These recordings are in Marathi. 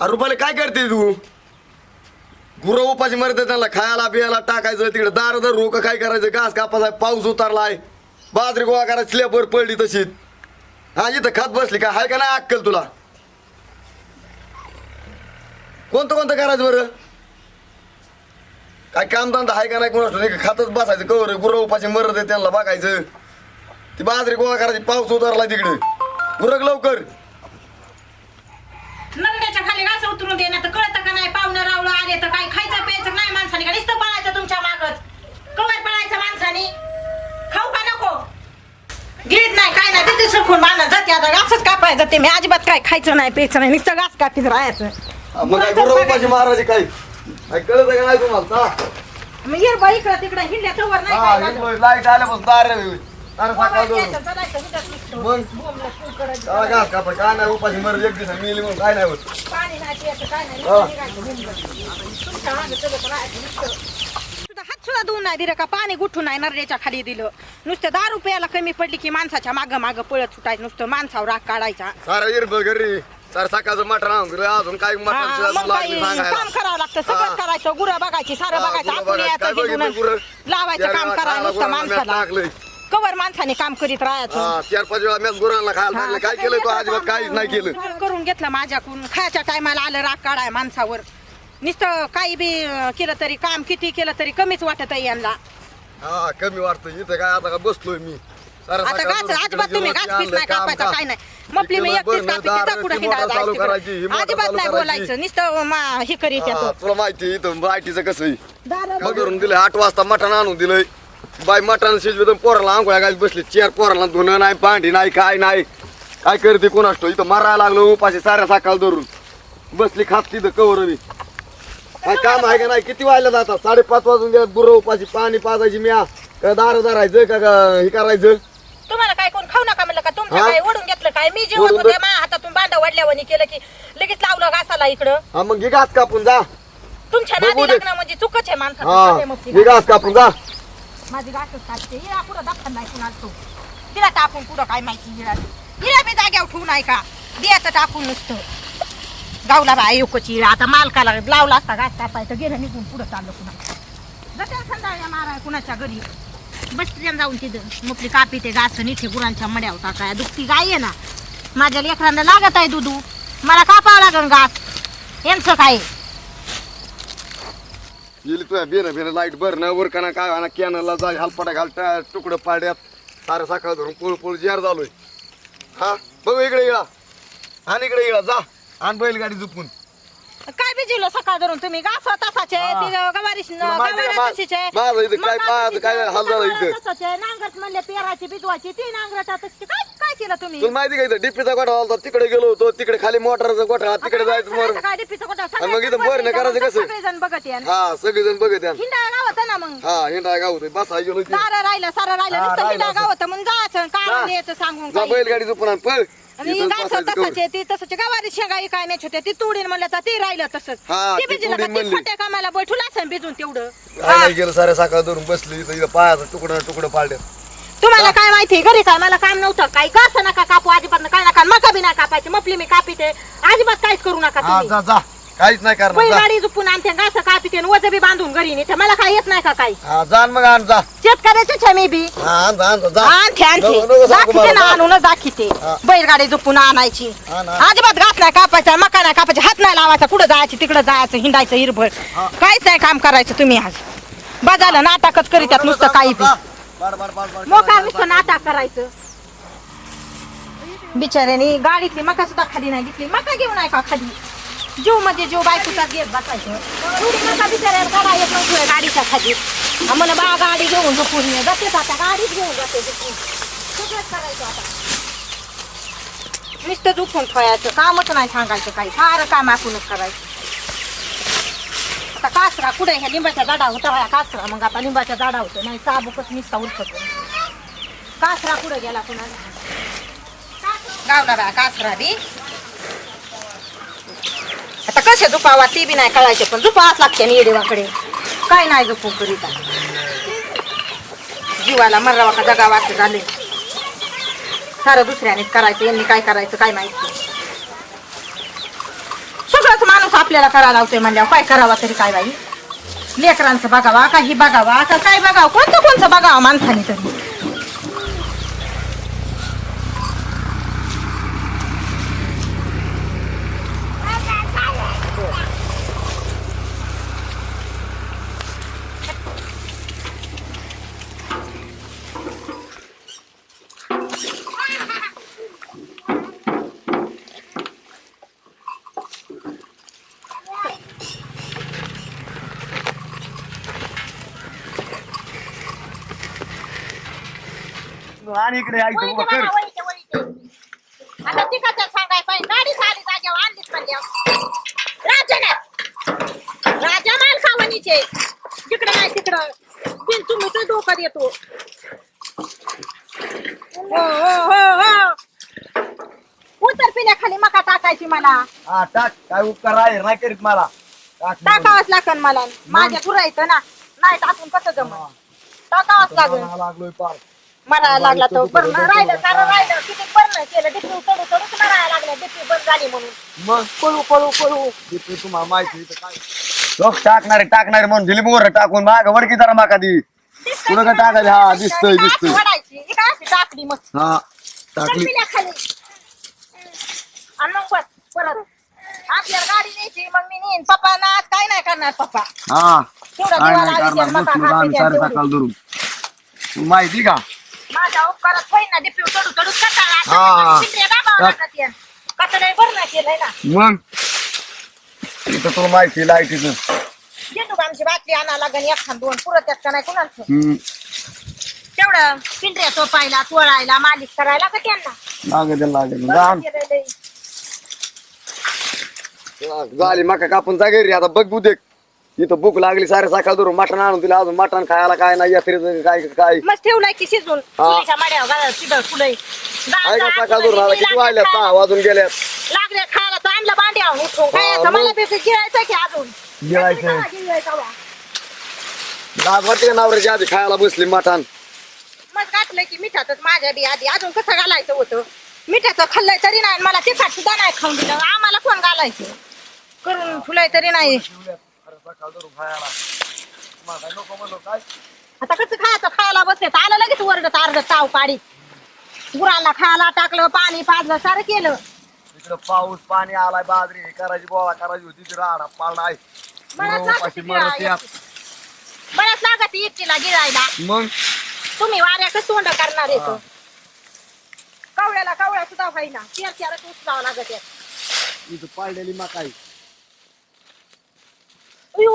अरे रुपाली काय करते तू? गुरं उपाशी मरते त्यांना खायला पियाला टाकायचं तिकडे. दार दर रोक काय करायचं? घास कापायचा पाऊस उतरलाय. बाजरी गोळा करायची स्लॅबवर पडली तशीच. हा इथं खात बसली का? हाय का नाही अक्कल तुला? कोणतं कोणतं करायचं बरं? काय कामधंदा हाय का नाही? कोणाचं खातच बसायचं कवर गुरं उपाशी मरत आहे त्यांना बघायचं. ती बाजरी गोळा करायची पाऊस उतरला तिकडे. गुरक लवकर. नरड्याच्या खाली घास उतरून दे ना तर कळतं का नाही? पाहुणं रावलं आले तर काही खायचं प्यायचं नाही माणसाने? का नुसतं पळायचं तुमच्या मागत कवर पळायचं माणसाने? खाऊ का नको? घेत नाही काय नाही तिथे सुकून बांधत जाते. आता घासच कापाय जाते. मी अजिबात काय खायचं नाही प्यायचं नाही नुसतं घास कापीत राहायचं. मग काय गुरं उपाशी मारायची काय काय कळत का नाही तुम्हाला? चा? मग ये बाई इकडं तिकडं हिंडल्या तवर नाही काय लाइट आल्यापासून दार काय नाही उपाशी मर एक दिवस मिळली म्हणून काय नाही होत. सुद्धा हात सुद्धा धुवून नाही दिलं का? पाणी गुठून नाही नरड्याच्या खाली दिलं. नुसतं दारू प्यायला कमी पडली की माणसाच्या माग माग पळत सुटायचं नुसतं माणसावर राग काढायचा. सारा हिरबळ घरी. सार सकाळचं मटण आणून अजून काय हा, मग काही काम करावं लागतं हा. सगळंच करायचं गुरं बघायची सारं हा, बघायचं गुरं आपण बघायचं. यायचं काय बघितलं हिंडून गुरं? लावायचं काम करायला नुसतं माणसाला. कवर माणसाने काम करीत राहायचं. हा, चार पाच वेळा मॅच गुरांना खायला लागलं. काय केलं तू? अजिबात काहीच नाही केलं. करून- घेतलं माझ्याकडून. खायच्या टायमाला आलं राग काढाय माणसावर. नुसतं काही बी केलं तरी काम किती केलं तरी कमीच वाटत आहे यांना. हा कमी वाटतं. इथं काय आता का बसलोय मी. सारं आता सकाळचं घास तिकडे अजिबात तुम्ही जेवण घास पीस आणलं, नाही काम कापायचा का? काय नाही. मपली मी इकडं एकटीच बरणं, कापते दार, तिथं कुठं ती मोटर हिंडायला चालू जायचं करायची, ही तिकडं. मोटर अजिबात चालू नाही करायची. बोलायचं नुसतं मा- हे करीत हा, येतो तुला माहिती इथं बायटीचं कसं आहे? दारं काय करून दिलं आठ वाजता मटण आणून दिलंय. बाई मटण शिजवत पोराला आंघोळ्या घालत बसली. चेअर पोराला धुणं नाही पांढरी नाही काय नाही. काय करते कोणाष्टो इथं मारायला लागलो उपाशी साऱ्या सकाळ धरून. बसली खात तिथं कवर मी काय काम आहे का नाही? किती व्हायला जातात साडेपाच वाजून गेलं. गुरं उपाशी पाणी पाजायची म्या. का दार धरायचं का का हे करायचं? तुम्हाला काय कोण खाऊ नका म्हणलं का? तुमच्या हा? काय ओढून घेतलं काय? मी जेवत ओढून होते बस- मा हातातून बांधा वडल्यावानी केलं की लगेच लावलं घासाला इकडं. हा मग घे घास कापून जा. तुमच्या बघू नादी दे. लग्न म्हणजे चुकच आहे माणसाचं. हा चाललंय मग ती घे घास कापून जा. माझी गाठच काढते हिरा पुढं दाखल नाही कुणाला तो? तिला टाकून पुढं काय माहिती हिरा हिरा बी जाग्यावर ठेवू नाही का? दियाचं टाकून नुसतं. गावला बा एकच हिरा आता मालकाला लावला असता गाठ कापायचं गेलं निघून पुढं चाललं पुन्हा जत्या संध्याकाळी माराय कुणाच्या घरी? बसते जाऊन तिथं. मुकली कापी ते गास निथे गुरांच्या मड्यावर टाकाय. दुखती गाय आहे ना? माझ्या लेकरांना लागत आहे दुधू. मला कापावं लागेल घास. यांचं काय? गेली तुझ्या बेन बेन लाइट भरणं वरकाना काय आणा कॅनला जा हालपाटा घालता तुकडं पाड्यात. सारं सकाळ धरून पोळ पोळ जार झालोय. हा बघ इकडे इळा. आणि इकडे इळा जा. आण बैलगाडी झुपून काय बिजिवलं सकाळ धरून तुम्ही घास तसाचे. ती गवारी तुला माहिती आहे का, मा- तशीच आहे माझं इथं काय काय हाल झाला गवारा इथं. तसंच नांगरट म्हणले पेराची बिजवाची ती नांगरट तशी काय काय केलं तुम्ही तुला माहिती का इथं डिप्पीचा गोठा होता तिकडे गेलो होतो तिकडे खाली मोटरचा गोठा तिकडे जायचं मग काय? आणि मग इथं बरं नाही करायचं कसं? सगळेजण बघत हा सगळेजण बघत यान हिंडा गावत ना मग हा हिंडा गाव होते बसा गेलो इथे. दारा राहिलं सारं राहिलं हा, नुसतं राहिलं हिंडा असं. गावत म्हणून जायचं जा. काय सांगून जा काही. बैलगाडी झोपून आण पळ आणि बसायचं. तसंच ती तसंच आहे. गवारी शेंगाई काय नाही होते ती तुडीन म्हणलं तर ते राहिलं तसंच. हा, ती ती बिजलं का तुडीन ती म्हणली. खोट्या कामाला बैठून असं बिजून तेवढं. काय नाही गेलं साऱ्या सकाळ धरून बसली इथं इथं पायाचं तुकडं तुकडं पाडलं तुम्हाला काय माहिती घरी काय मला काम नव्हतं. काही का असं नका कापू अजिबात काय नका मका बी नाही कापायची मपली मी कापिते. अजिबात काहीच करू नका हा तुम्ही. जा जा. काहीच नाही करणार जा. गाडी झुपून आणते घास कापिते वज बी बांधून घरी नेते. मला काय येत नाही का काही? हा जाण मग आण जा. शेतकऱ्याचीच आहे मी बी. हा आण जा आण जा, जा. आणते आणते नको- नको सांगू दाखवते मला, ना जा. आणूनच दाखवते. हा. बैलगाडी झुपून आणायची. हा ना. अजिबात घास नाही कापायचा मका नाही कापायचा हात नाही लावायचा. कुठं जायचं तिकडं जायचं हिंडायचं हिरभर काहीच नाही काम करायचं तुम्ही आज. बजाला नाटकच करीतात नुसतं काही बी. बार बार बार बार मोका नुसतं नाटक करायचं. बिचाऱ्याने गाडीतली मका सुद्धा खाली नाही घेतली. मका घेऊन आहे का खाली? जीव म्हणजे जीव बायकोचा घेत बसायचं. एवढी मका बिचाऱ्याला काढा येत नव्हतं गाडीच्या खाली. आम्हाला बा गाडी घेऊन झोपून ये. जाते आता गाडीच घेऊन जाते झोपून. सगळंच करायचं आता. नुसतं झोपून ठेवायचं. कामच नाही सांगायचं काही. फार काम आपणच करायचं. आता कासरा कुठे? ह्या लिंबाच्या झाडा होता ह्या कासरा मग आता लिंबाच्या झाडा होतं नाही चाबूकच निसता उरकत कासरा कुठे गेला कुणाला? गावला बा कासरा बी. आता कसे झुपावा ती बी नाही कळायचे पण झुपावाच लागते आणि येडेवाकडे. काय नाही झुपू करीता जीवाला मरावा का जगावा असं झाले सारं दुसऱ्याने करायचं यांनी काय करायचं काय माहिती सगळंच माणूस आपल्याला करायला लावतोय म्हणल्यावर काय करावा तरी काय बाई? लेकरांचं बघावा का ही बघावा का काय बघावं? कोणतं कोणतं बघावं माणसाने तरी? आणि इकडे ऐकतो उभं कर. आता ती कसं सांगाय पाहिजे. गाडी साडी जाग्यावर आणलीच म्हणल्यावर राजा राजा माल खावणीचे तिकडं नाही तिकडं. बिन तुम्ही तो डोकं देतो. हो हो हो हो. उतर पिण्या खाली मका टाकायची मला हा टाक. काय उपकार आहे? नाही करीत मला. टाक म्हणून. टाकावंच लागन मला. माझ्या पुरायचं ना. नाही टाकून कसं जमत टाकावंच लागन. मला लागलोय पार. मरायला लागला तो बरं राहिलं कारण राहिलं किती बरं केलं डिपी चढू चढूच मरायला लागलं डिपी बंद झाली म्हणून. मग? पळू पळू पळू. ते तुम्हाला माहिती इथं काय? लोक टाकणारे टाकणारे म्हणून दिली मोर टाकून माग वडकी जरा माका दी पुढं का टाकायचं? हा, दिसतंय, दिसतंय. वडायची ही काय अशी टाकली मग. हा टाकली. खाली. आणि मग बस परत. आपल्याला गाडी न्यायची मग मी नेईन. पप्पा ना आज काय नाही करणार पप्पा? हा तेवढं काय नाही करणार. आणि मका बसलो आम्ही खायची सारे तेवढी. सकाळ धरून. तुला माहिती का? उपकारात होईन ना डिपी चढू चढू हा. कटाळा बरं नाही केलंय ना. मग? इथं तुला माहिती लाईटीचं. का आमची बाटली आणा लागन एक दोन. पुरत त्यात का नाही कुणाचं हम्म. तेवढं पिंढऱ्या चोपायला तोडायला मालिश करायला का त्यांना? लागेल लागेल जाण. झाली माका कापून जा घरी. आता बघ बुदेक इथं भूक लागली सारे सकाळ धरून मटण आणून तिला अजून मटण खायला काय नाही यात्रेचं काय काय? मस्त ठेवलाय की शिजून हा. चुलीच्या माड्यावर घाला तिथं फुलंय. आहे का सकाळ धरून आता किती वाजल्या सहा वाजून गेल्यात लागले खायला तर आणलं भांड्यावर उठून. काय हा, याचं मला मग. बी गिळायचं की अजून. गिळायचंय. कवा गिळायचं कवा? लाज वाटते का नवऱ्याची? आधी खायला बसली मटण. मग घातलं की मिठातच माझ्या बी आधी. अजून कसं घालायचं होतं? मिठाचं खाल्लंय तरी नाही आणि मला तिखट सुद्धा नाही खाऊन दिलं. आम्हाला कोण घालायचं? करून फुलाय तरी नाही. सकाळ धरून खायला मला नको म्हणलो काय? आता कसं खायचं? खायला बसले तर आलं लगेच वरडत अर्ध ताव काढी. गुरांना खायला टाकलं पाणी पाजलं सारं केलं. इकडं पाऊस पाणी आलाय बाजरी हे करायची बोळा करायची होती ती राडा पाळणार बरंच लागत उपाशी मरत लागत एकटीला गिळायला. मग? तुम्ही वाऱ्याकच तोंड करणार येतो कवड्याला कवड्या सुद्धा होईना चार चारच उचलावं लागत यात इथं पाळलेली मकाई अयो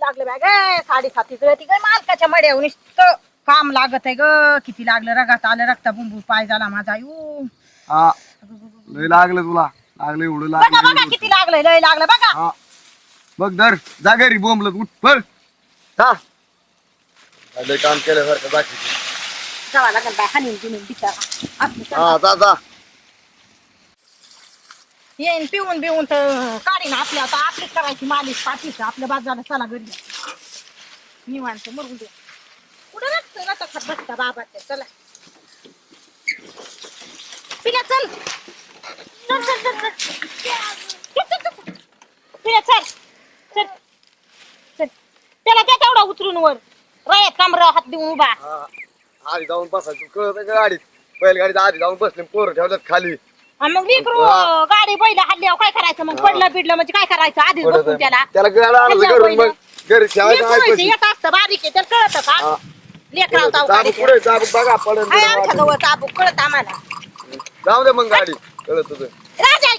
लागलं बॅग साडेसातीच ती ग मालकाच्या मड्यावर नुसतं काम लागत आहे ग. किती लागलं रगात आलं रक्ता बुंबू पाय झाला माझा हा लय लागलं तुला. लागलं एवढं बघा बघा लागलं किती लागलंय लय लागलं बघा. हा. बघ धर. जा घरी बोंबलत उठ पळ. हा. लय काम केल्यासारखं बाकी. जावा लागल बाय हानीन बिनीन बिचारा. आपली हा जा जा. येईन पिऊन बिऊन तर काढीन आपल्या. आता आपलीच करायची मालिश पाठीच आपल्या बाजूला चला घरी. निवांत मरून दे कुठं लागतं ना खात बसता बाबाच्या? चला. पिल्या चल. चल चल चल चल. चल, चल, चल, पिल्या चल. चल. चल. त्याला त्या तेवढा उतरून वर. रयात कमरा हात देऊन उभा. आधी जाऊन बसायचं कळत गाडीत? बैलगाडीत आधी जाऊन बसले पोरं ठेवल्यात खाली. आणि मग लेकरू. गाडी बैल हल्ल्यावर काय करायचं? मग. पडलं बिडलं म्हणजे काय करायचं? आधीच बसून त्याला. त्याला गळा आणायचं त्याच्या घरून मग घरी ठेवायचं लेकरू आहे आहे, पशी. एक असतं बारीक आहे त्याला कळतं. का? लेकराव ताव पुढे बघा आहे आमच्या जवळ चाबूक कळत आम्हाला. जाऊ दे मग गाडी. कळत तुझं. राजा